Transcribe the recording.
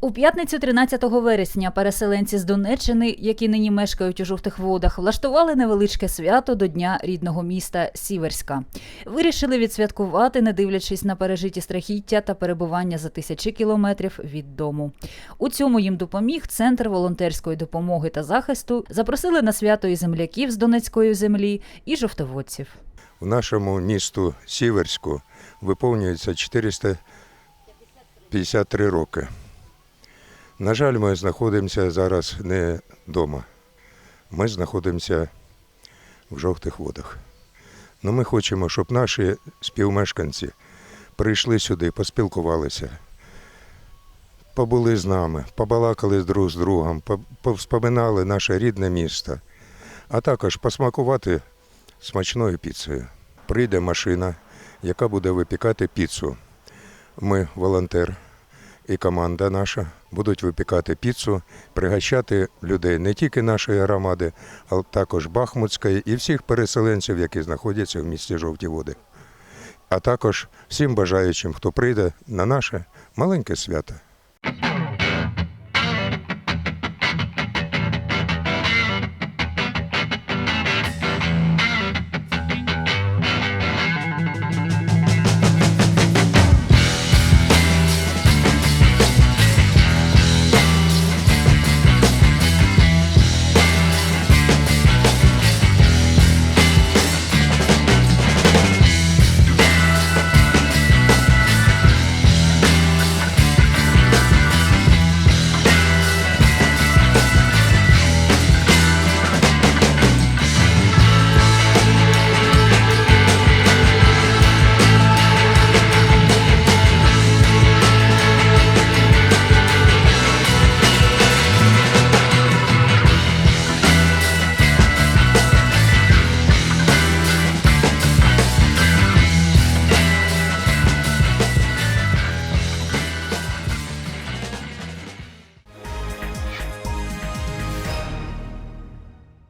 У п'ятницю 13 вересня переселенці з Донеччини, які нині мешкають у жовтих водах, влаштували невеличке свято до дня рідного міста Сіверська. Вирішили відсвяткувати, не дивлячись на пережиті страхіття та перебування за тисячі кілометрів від дому. У цьому їм допоміг центр волонтерської допомоги та захисту. Запросили на свято і земляків з Донецької землі, і жовтоводців. В нашому місту Сіверську виповнюється 453 роки. На жаль, ми знаходимося зараз не вдома. Ми знаходимося в жовтих водах. Ну, ми хочемо, щоб наші співмешканці прийшли сюди, поспілкувалися, побули з нами, побалакали друг з другом, по- повспоминали наше рідне місто, а також посмакувати смачною піцею. Прийде машина, яка буде випікати піцу. Ми, волонтер і команда наша, будуть випікати піцу, пригощати людей не тільки нашої громади, а також Бахмутської і всіх переселенців, які знаходяться в місті Жовті Води. А також всім бажаючим, хто прийде на наше маленьке свято.